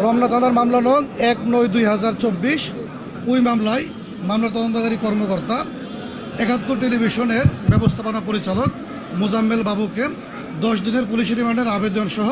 রমনা থানার মামলা নং এক নয় দুই হাজার চব্বিশ। ওই মামলায় মামলা তদন্তকারী কর্মকর্তা, একাত্তর টেলিভিশনের ব্যবস্থাপনা পরিচালক মোজাম্মেল বাবুকে দশ দিনের পুলিশ রিমান্ডের আবেদন সহ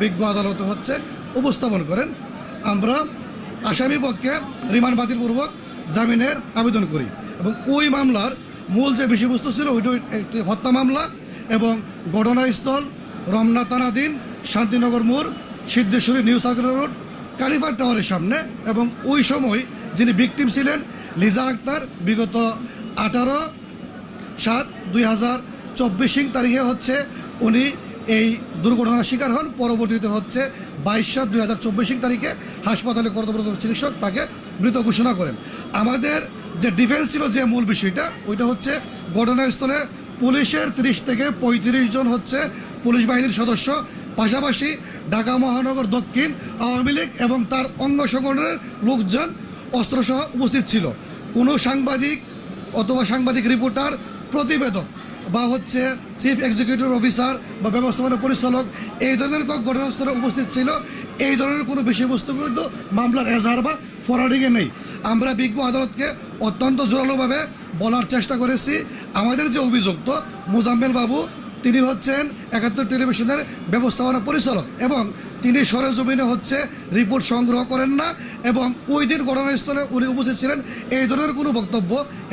বিজ্ঞ আদালতে হচ্ছে উপস্থাপন করেন। আমরা আসামি পক্ষে রিমান্ড বাতিলপূর্বক জামিনের আবেদন করি এবং ওই মামলার মূল যে বিষয়বস্তু ছিল ওইটি একটি হত্যা মামলা এবং ঘটনাস্থল রমনা থানাধীন শান্তিনগর মোড় সিদ্ধেশ্বরী নিউ সার্কেল রোড কারিফার টাওয়ারের সামনে এবং ওই সময় যিনি ভিকটিম ছিলেন, লিজা আক্তার, বিগত আঠারো সাত দুই হাজার চব্বিশ তারিখে হচ্ছে উনি এই দুর্ঘটনার শিকার হন। পরবর্তীতে হচ্ছে বাইশ সাত দুই হাজার চব্বিশ তারিখে হাসপাতালে কর্তব্যরত চিকিৎসক তাকে মৃত ঘোষণা করেন। আমাদের যে ডিফেন্স ছিল যে মূল বিষয়টা, ওইটা হচ্ছে ঘটনাস্থলে পুলিশের তিরিশ থেকে পঁয়ত্রিশ জন হচ্ছে পুলিশ বাহিনীর সদস্য। পাশাপাশি ঢাকা মহানগর দক্ষিণ, আওয়ামী লীগ এবং তার অঙ্গ সংগঠনের লোকজন অস্ত্রসহ উপস্থিত ছিল। কোনো সাংবাদিক অথবা সাংবাদিক রিপোর্টার, প্রতিবেদক বা হচ্ছে চিফ এক্সিকিউটিভ অফিসার বা ব্যবস্থাপনা পরিচালক এই ধরনের ঘটনাস্থলে উপস্থিত ছিল। এই ধরনের কোনো বিষয়বস্তু কিন্তু মামলার এজাহার বা ফরওয়ার্ডিংয়ে নেই। আমরা বিজ্ঞ আদালতকে অত্যন্ত জোরালোভাবে বলার চেষ্টা করেছি। আমাদের যে অভিযুক্ত মোজাম্মেল বাবু তিনি হচ্ছেন একাত্তর টেলিভিশনের ব্যবস্থাপনা পরিচালক এবং তিনি সরেজমিনে হচ্ছে রিপোর্ট সংগ্রহ করেন না এবং ওই দিন ঘটনাস্থলে উনি উপস্থিত ছিলেন। এই ধরনের কোনো বক্তব্য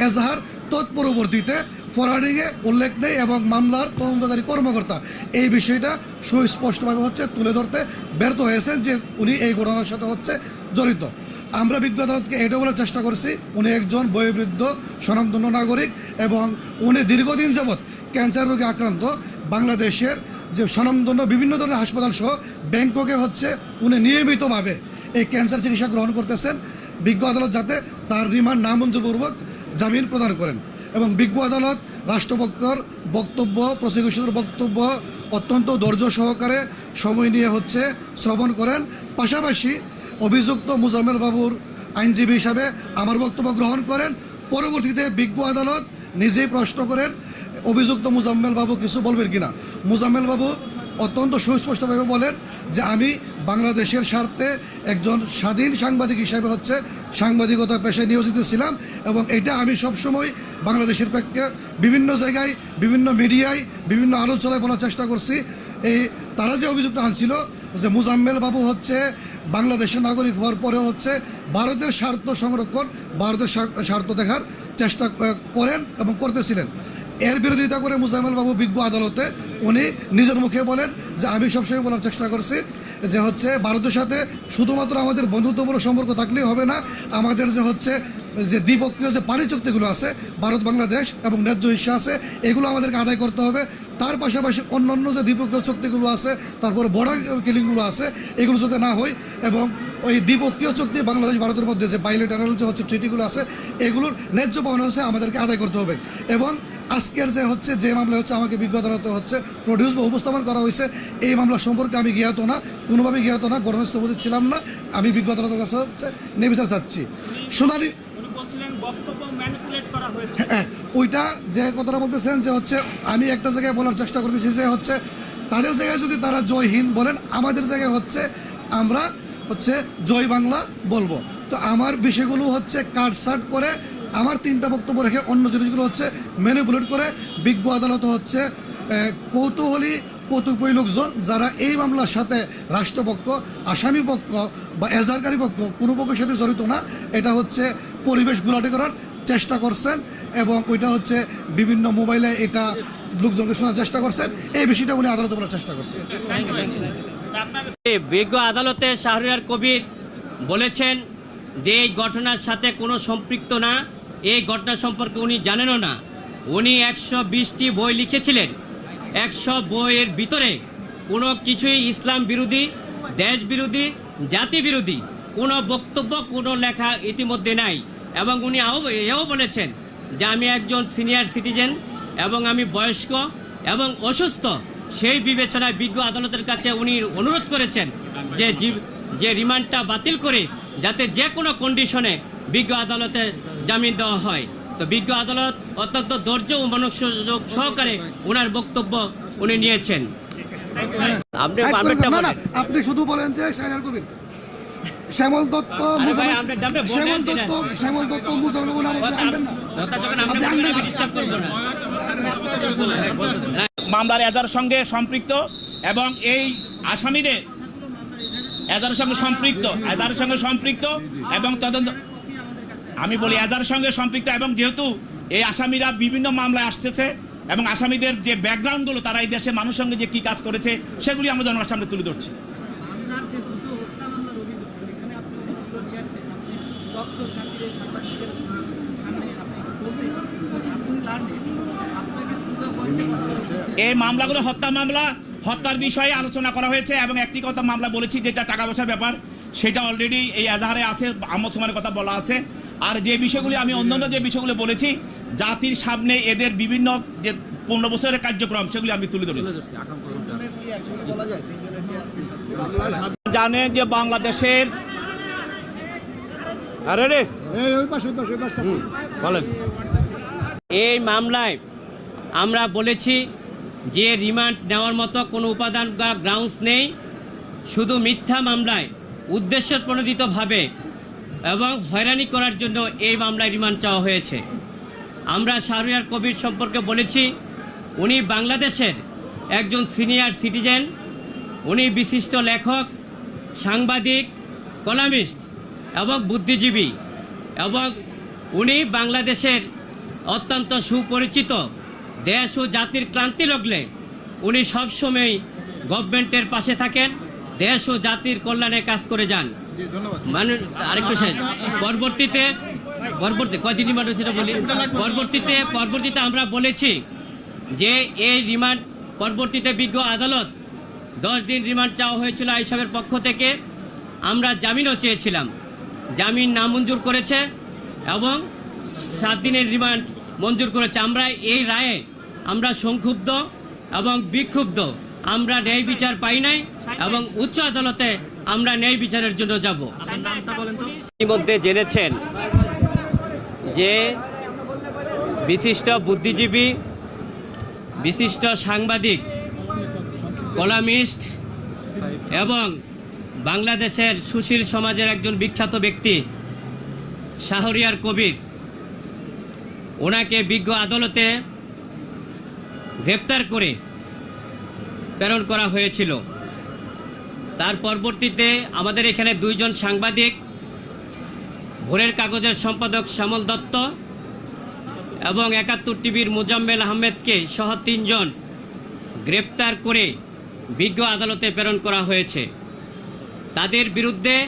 এজাহার তৎপরবর্তীতে ফরওয়ার্ডিংয়ে উল্লেখ নেই এবং মামলার তদন্তকারী কর্মকর্তা এই বিষয়টা সুস্পষ্টভাবে হচ্ছে তুলে ধরতে ব্যর্থ হয়েছেন যে উনি এই ঘটনার সাথে হচ্ছে জড়িত। আমরা বিজ্ঞ আদালতকে এটা বলার চেষ্টা করছি, উনি একজন বয়োবৃদ্ধ, স্বনামধন্য নাগরিক এবং উনি দীর্ঘদিন যাবৎ ক্যান্সার রোগে আক্রান্ত বাংলাদেশের যে স্বনামধন্য বিভিন্ন ধরনের হাসপাতাল সহ ব্যাংককে হচ্ছে উনি নিয়মিতভাবে এই ক্যান্সার চিকিৎসা গ্রহণ করতেছেন। বিজ্ঞ আদালত যাতে তার রিমান্ড নামঞ্জুরপূর্বক জামিন প্রদান করেন এবং বিজ্ঞ আদালত রাষ্ট্রপক্ষর বক্তব্য প্রসিকিউশনের বক্তব্য অত্যন্ত ধৈর্য সহকারে সময় নিয়ে হচ্ছে শ্রবণ করেন। পাশাপাশি অভিযুক্ত মুজাম্মেল বাবুর আইনজীবী হিসাবে আমার বক্তব্য গ্রহণ করেন। পরবর্তীতে বিজ্ঞ আদালত নিজেই প্রশ্ন করেন অভিযুক্ত মুজাম্মেল বাবু কিছু বলবেন কিনা? মুজাম্মেল বাবু অত্যন্ত সুস্পষ্টভাবে বলেন যে আমি বাংলাদেশের স্বার্থে একজন স্বাধীন সাংবাদিক হিসাবে হচ্ছে সাংবাদিকতা পেশায় নিয়োজিত ছিলাম এবং এটা আমি সবসময় বাংলাদেশের পক্ষে বিভিন্ন জায়গায়, বিভিন্ন মিডিয়ায়, বিভিন্ন আলোচনায় বলার চেষ্টা করছি। এই তারা যে অভিযুক্ত আনছিল যে মুজাম্মেল বাবু হচ্ছে বাংলাদেশের নাগরিক হওয়ার পরে হচ্ছে ভারতের স্বার্থ সংরক্ষণ, ভারতের স্বার- স্বার্থ দেখার চেষ্টা করেন এবং করতেছিলেন। এর বিরোধিতা করে মুজাম্মেল বাবু বিজ্ঞ আদালতে উনি নিজের মুখে বলেন যে আমি সবসময় বলার চেষ্টা করছি যে হচ্ছে ভারতের সাথে শুধুমাত্র আমাদের বন্ধুত্বপূর্ণ সম্পর্ক থাকলেই হবে না, আমাদের যে হচ্ছে যে দ্বিপক্ষীয় যে পানি চুক্তিগুলো আছে, ভারত, বাংলাদেশ এবং ন্যায্য হিস্সা আছে, এগুলো আমাদেরকে আদায় করতে হবে। তার পাশাপাশি অন্যান্য যে দ্বিপক্ষীয় চুক্তিগুলো আছে, তারপরে বর্ডার কিলিংগুলো আছে, এগুলো যাতে না হয় এবং ওই দ্বিপক্ষীয় চুক্তি বাংলাদেশ, ভারতের মধ্যে যে বাইলেটারাল যে হচ্ছে ট্রিটিগুলো আছে, এগুলোর ন্যায্য পাওনা হচ্ছে আমাদেরকে আদায় করতে হবে। এবং আজকের যে হচ্ছে যে মামলা হচ্ছে আমাকে বিজ্ঞ আদালতে হচ্ছে প্রডিউস বা উপস্থাপন করা হয়েছে এই মামলা সম্পর্কে আমি জ্ঞাত না কোনোভাবে জ্ঞাত না ঘটনাস্থল উপস্থিত ছিলাম না আমি বিজ্ঞ আদালতের কাছে হচ্ছে নেবিচার চাচ্ছি শুনানি হয়েছে। হ্যাঁ ওইটা যে কথাটা বলতেছেন যে হচ্ছে আমি একটা জায়গায় বলার চেষ্টা করতেছি যে হচ্ছে তাদের জায়গায় যদি তারা জয় হিন্দ বলেন আমাদের জায়গায় হচ্ছে আমরা হচ্ছে জয় বাংলা বলব। তো আমার বিষয়গুলো হচ্ছে কাটসাট করে আমার তিনটা বক্তব্য রেখে অন্য জিনিসগুলো হচ্ছে ম্যানিপুলেট করে বিজ্ঞ আদালত হচ্ছে কৌতূহলী কৌতুকই লোকজন যারা এই মামলার সাথে রাষ্ট্রপক্ষ, আসামি পক্ষ বা এজারকারী পক্ষ কোনো পক্ষের সাথে জড়িত না, এটা হচ্ছে পরিবেশ গুলাটি করার চেষ্টা করছেন এবং ওইটা হচ্ছে বিভিন্ন মোবাইলে এটা লোকজনকে শোনার চেষ্টা করছেন। এই বিষয়টা উনি আদালতে বলার চেষ্টা করছেন। বিজ্ঞ আদালতে শাহরিয়ার কবির বলেছেন যে এই ঘটনার সাথে কোনো সম্পৃক্ত না, এই ঘটনা সম্পর্কে উনি জানেনও না। উনি একশো বিশটি বই লিখেছিলেন। একশো বইয়ের ভিতরে কোনো কিছুই ইসলাম বিরোধী, দেশ বিরোধী, জাতি বিরোধী, কোনো বক্তব্য, কোনো লেখা ইতিমধ্যে নাই। এবং উনি এও বলেছেন যে আমি একজন সিনিয়র সিটিজেন এবং আমি বয়স্ক এবং অসুস্থ। সেই বিবেচনায় বিজ্ঞ আদালতের কাছে উনি অনুরোধ করেছেন যে যে রিমান্ডটা বাতিল করে যাতে যে কোনো কন্ডিশনে বিজ্ঞ আদালতে জামিন দেওয়া হয়। তো বিজ্ঞ আদালত অত্যন্ত ধৈর্য ও মনোযোগ সহকারে ওনার বক্তব্য উনি নিয়েছেন। আপনি শুধু বলেন যে কবির। শ্যামল দত্ত শ্যামল দত্ত শ্যামল দত্ত। মামলার এজার সঙ্গে সম্পৃক্ত এবং এই আসামিদের এজারের সঙ্গে সম্পৃক্ত এজারের সঙ্গে সম্পৃক্ত এবং তদন্ত আমি বলি এজারের সঙ্গে সম্পৃক্ত এবং যেহেতু এই আসামিরা বিভিন্ন মামলায় আসতেছে এবং আসামিদের যে ব্যাকগ্রাউন্ডগুলো তারা এই দেশে মানুষের সঙ্গে যে কি কাজ করেছে সেগুলি আমরা জনগণের সামনে তুলে ধরছি। এই মামলাগুলো হত্যা মামলা হত্যার বিষয়ে আলোচনা করা হয়েছে এবং একটি কথা মামলা বলেছি যেটা টাকা পয়সার ব্যাপার সেটা অলরেডি এই এজাহারে আছে আমদ সুমানের কথা বলা আছে। আর যে বিষয়গুলি আমি অন্যান্য যে বিষয়গুলো বলেছি জাতির সামনে এদের বিভিন্ন যে পনেরো বছরের কার্যক্রম সেগুলি আমি তুলে ধরেছি। জানে যে বাংলাদেশের আরে রে। বলেন। এই মামলায় আমরা বলেছি যে রিমান্ড নেওয়ার মতো কোনো উপাদান বা গ্রাউন্ডস নেই। শুধু মিথ্যা মামলায় উদ্দেশ্য প্রণোদিতভাবে এবং হয়রানি করার জন্য এই মামলায় রিমান্ড চাওয়া হয়েছে। আমরা শাহরিয়ার কবির সম্পর্কে বলেছি, উনি বাংলাদেশের একজন সিনিয়র সিটিজেন, উনি বিশিষ্ট লেখক, সাংবাদিক, কলামিস্ট এবং বুদ্ধিজীবী এবং উনি বাংলাদেশের অত্যন্ত সুপরিচিত দেশ ও জাতির ক্লান্তি লগলে উনি সবসময় গভর্নমেন্টের পাশে থাকেন, দেশ ও জাতির কল্যাণে কাজ করে যান। মানুষ আরেকটু শেষ পরবর্তীতে পরবর্তী কয়দিন রিমান্ড হয়েছিল বলি? পরবর্তীতে পরবর্তীতে আমরা বলেছি যে এই রিমান্ড পরবর্তীতে বিজ্ঞ আদালত দশ দিন রিমান্ড চাওয়া হয়েছিল আইসাবের পক্ষ থেকে। আমরা জামিনও চেয়েছিলাম। জামিন নামঞ্জুর করেছে এবং সাত দিনের রিমান্ড মঞ্জুর করেছে। আমরা এই রায়ে আমরা সংক্ষুব্ধ এবং বিক্ষুব্ধ। আমরা ন্যায় বিচার পাই নাই এবং উচ্চ আদালতে আমরা ন্যায় বিচারের জন্য যাব। ইতিমধ্যে জেনেছেন যে বিশিষ্ট বুদ্ধিজীবী বিশিষ্ট সাংবাদিক কলামিস্ট এবং বাংলাদেশের সুশীল সমাজের একজন বিখ্যাত ব্যক্তি শাহরিয়ার কবির। ওনাকে বিজ্ঞ আদালতে গ্রেপ্তার করে প্রেরণ করা হয়েছিল। তার পরবর্তীতে আমাদের এখানে দুইজন সাংবাদিক ভোরের কাগজের সম্পাদক শ্যামল দত্ত এবং একাত্তর টিভির মোজাম্মেল আহমেদকে সহ তিনজন গ্রেপ্তার করে বিজ্ঞ আদালতে প্রেরণ করা হয়েছে। তাদের বিরুদ্ধে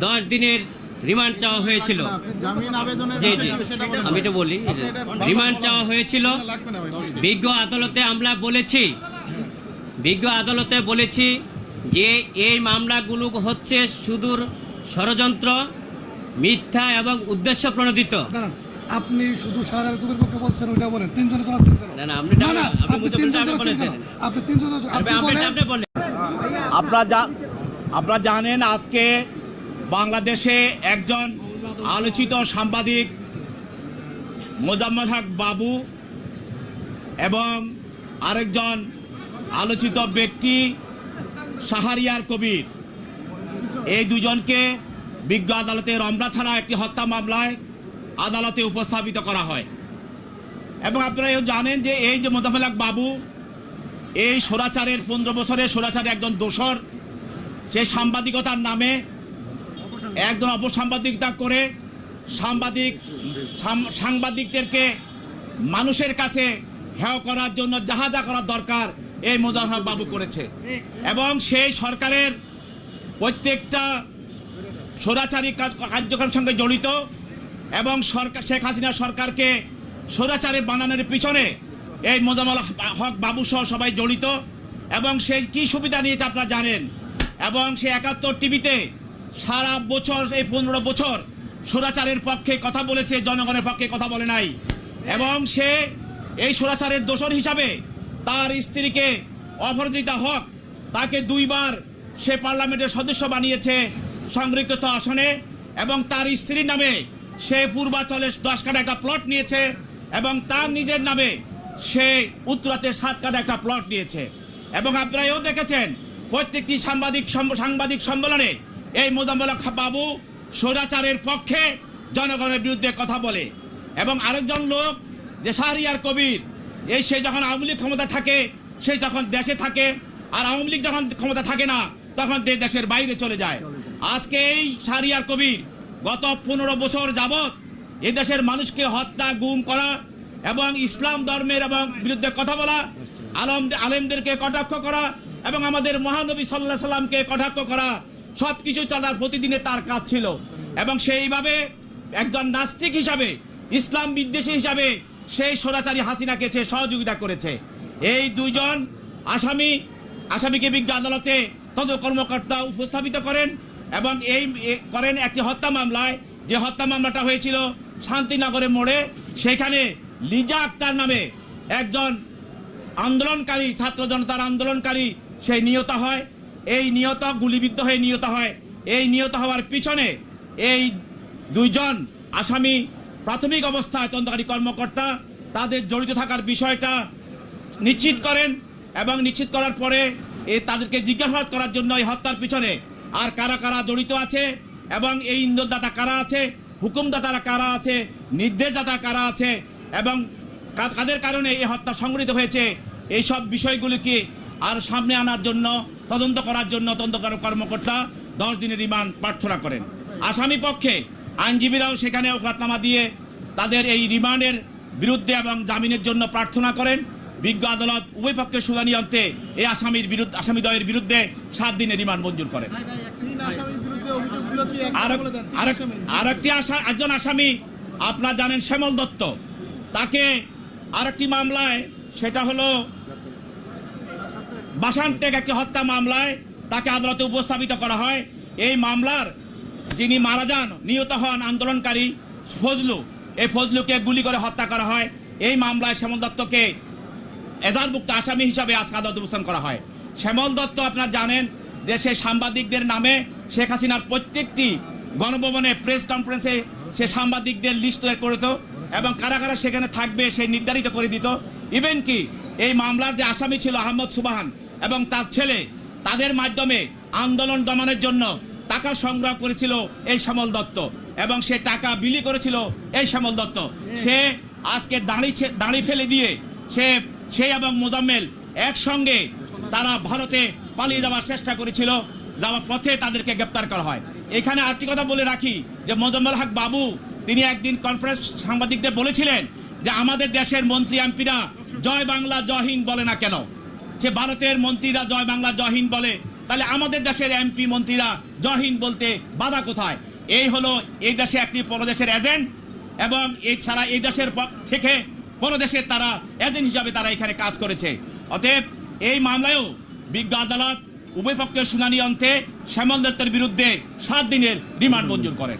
দশ দিনের রিমান্ড চাওয়া হয়েছিল। জি জি। আমি এটা বলি রিমান্ড চাওয়া হয়েছিল। বিজ্ঞ আদালতে আমরা বলেছি বিজ্ঞ আদালতে বলেছি যে এই মামলাগুলো হচ্ছে সুদূর ষড়যন্ত্র মিথ্যা এবং উদ্দেশ্য প্রণোদিত। আপনি শুধু সারার কবির পক্ষে বলছেন ওইটা বলেন। তিনজনে চালাচ্ছেন না, না, আপনি না না আপনি তিনজন বলেন। তিনজন আপনি আপনি বলেন। আপনারা যা আপনারা জানেন আজকে বাংলাদেশে একজন আলোচিত সাংবাদিক মোজাম্মদ হক বাবু এবং আরেকজন আলোচিত ব্যক্তি সাহারিয়ার কবির। এই দুজনকে বিজ্ঞ আদালতে রমনা থানা একটি হত্যা মামলায় আদালতে উপস্থাপিত করা হয়। এবং আপনারা জানেন যে এই যে হক বাবু, এই সোরাচারের পনেরো বছরের সোরাচারের একজন দোসর সে সাংবাদিকতার নামে একজন অপসাংবাদিকতা করে সাংবাদিক সাংবাদিকদেরকে মানুষের কাছে হেয় করার জন্য যাহা যা করার দরকার এই মোজাফর বাবু করেছে। এবং সেই সরকারের প্রত্যেকটা স্বৈরাচারী কাজ- কার্যক্রমের সঙ্গে জড়িত এবং সরকার শেখ হাসিনা সরকারকে স্বৈরাচারে বানানোর পিছনে এই মোজামল হক বাবু সহ সবাই জড়িত এবং সে কি সুবিধা নিয়েছে আপনারা জানেন? এবং সে একাত্তর টিভিতে সারা বছর এই পনেরো বছর স্বৈরাচারের পক্ষে কথা বলেছে, জনগণের পক্ষে কথা বলে নাই। এবং সে এই স্বৈরাচারের দোষর হিসাবে তার স্ত্রীকে অপরাজিতা হক তাকে দুইবার সে পার্লামেন্টের সদস্য বানিয়েছে সংরক্ষিত আসনে এবং তার স্ত্রীর নামে সে পূর্বাচলে দশ কাটা একটা প্লট নিয়েছে এবং তার নিজের নামে সে উত্তরাতে সাত কাটা একটা প্লট নিয়েছে। এবং আপনারা এও দেখেছেন, প্রত্যেকটি সাংবাদিক সাংবাদিক সম্মেলনে এই মোজাম্মেল বাবু স্বৈরাচারের পক্ষে জনগণের বিরুদ্ধে কথা বলে। এবং আরেকজন লোক, যে শাহরিয়ার কবির এই সে যখন আওয়ামী লীগ ক্ষমতা থাকে, সে যখন দেশে থাকে, আর আওয়ামী লীগ যখন ক্ষমতা থাকে না, তখন দেশের বাইরে চলে যায়। আজকে এই শাহরিয়ার কবির গত পনেরো বছর যাবৎ দেশের মানুষকে হত্যা, গুম করা এবং ইসলাম ধর্মের এবং বিরুদ্ধে কথা বলা, আলম আলেমদেরকে কটাক্ষ করা এবং আমাদের মহানবী সাল্লাহ সাল্লামকে কটাক্ষ করা সব কিছু তার প্রতিদিনে তার কাজ ছিল। এবং সেইভাবে একজন নাস্তিক হিসাবে, ইসলাম বিদ্বেষী হিসাবে সেই সরাচারী হাসিনাকে সে সহযোগিতা করেছে। এই দুইজন আসামি, আসামিকে বিজ্ঞ আদালতে তদন্ত কর্মকর্তা উপস্থাপিত করেন এবং এই করেন একটি হত্যা মামলায়। যে হত্যা মামলাটা হয়েছিল শান্তিনগরের মোড়ে, সেখানে লিজা আক্তার নামে একজন আন্দোলনকারী, ছাত্র জনতার আন্দোলনকারী, সে নিহত হয়। এই নিহত, গুলিবিদ্ধ হয়ে নিহত হয়। এই নিহত হওয়ার পিছনে এই দুইজন আসামি প্রাথমিক অবস্থায় তদন্তকারী কর্মকর্তা তাদের জড়িত থাকার বিষয়টা নিশ্চিত করেন এবং নিশ্চিত করার পরে এ তাদেরকে জিজ্ঞাসাবাদ করার জন্য এই হত্যার পিছনে আর কারা কারা জড়িত আছে এবং এই ইন্ধনদাতা কারা আছে, হুকুমদাতারা কারা আছে, নির্দেশদাতা কারা আছে এবং কাদের কারণে এই হত্যা সংঘটিত হয়েছে এই সব বিষয়গুলিকে আর সামনে আনার জন্য, তদন্ত করার জন্য তদন্তকারী কর্মকর্তা দশ দিনের রিমান্ড প্রার্থনা করেন। আসামি পক্ষে আইনজীবীরাও সেখানে ওকরাতনামা দিয়ে তাদের এই রিমান্ডের বিরুদ্ধে এবং জামিনের জন্য প্রার্থনা করেন। বিজ্ঞ আদালত উভয় পক্ষের শুনানি অন্তে এই আসামির বিরুদ্ধে আসামি দ্বয়ের বিরুদ্ধে সাত দিনের রিমান্ড মঞ্জুর করেন একটা আর আরেকটি একজন আসামি আপনারা জানেন শ্যামল দত্ত। তাকে আরেকটি মামলায় সেটা হলো বাসানটেক একটি হত্যা মামলায় তাকে আদালতে উপস্থাপিত করা হয়। এই মামলার যিনি মারা যান, নিহত হন আন্দোলনকারী ফজলু। এই ফজলুকে গুলি করে হত্যা করা হয়। এই মামলায় শ্যামল দত্তকে এজাহারভুক্ত আসামি হিসাবে আজকে আদালত উপস্থান করা হয়। শ্যামল দত্ত, আপনারা জানেন যে সে সাংবাদিকদের নামে শেখ হাসিনার প্রত্যেকটি গণভবনে প্রেস কনফারেন্সে সে সাংবাদিকদের লিস্ট তৈরি করে দিত এবং কারা কারা সেখানে থাকবে সে নির্ধারিত করে দিত। ইভেন কি, এই মামলার যে আসামি ছিল আহমদ সুবাহান এবং তার ছেলে, তাদের মাধ্যমে আন্দোলন দমনের জন্য টাকা সংগ্রহ করেছিল এই শ্যামল দত্ত এবং সে টাকা বিলি করেছিল এই শ্যামল দত্ত। সে আজকে দাঁড়ি ছে- দাঁড়ি ফেলে দিয়ে সে সে এবং মোজাম্মেল একসঙ্গে তারা ভারতে পালিয়ে যাওয়ার চেষ্টা করেছিল, যাওয়ার পথে তাদেরকে গ্রেপ্তার করা হয়। এখানে আরেকটি কথা বলে রাখি, যে মোজাম্মেল হক বাবু, তিনি একদিন কনফারেন্স সাংবাদিকদের বলেছিলেন যে আমাদের দেশের মন্ত্রী এমপিরা জয় বাংলা, জয় হিন্দ বলে না কেন? যে ভারতের মন্ত্রীরা জয় বাংলা, জয় হিন্দ বলে তাহলে আমাদের দেশের এমপি মন্ত্রীরা জয় হিন্দ বলতে বাধা কোথায়? এই হলো এই দেশে একটি পরদেশের এজেন্ট এবং এছাড়া এই দেশের থেকে পরদেশের তারা এজেন্ট হিসাবে তারা এখানে কাজ করেছে। অতএব এই মামলায়ও বিজ্ঞ আদালত উভয় পক্ষের শুনানি অন্তে শ্যামল দত্তের বিরুদ্ধে সাত দিনের রিমান্ড মঞ্জুর করেন।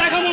দেখাবো।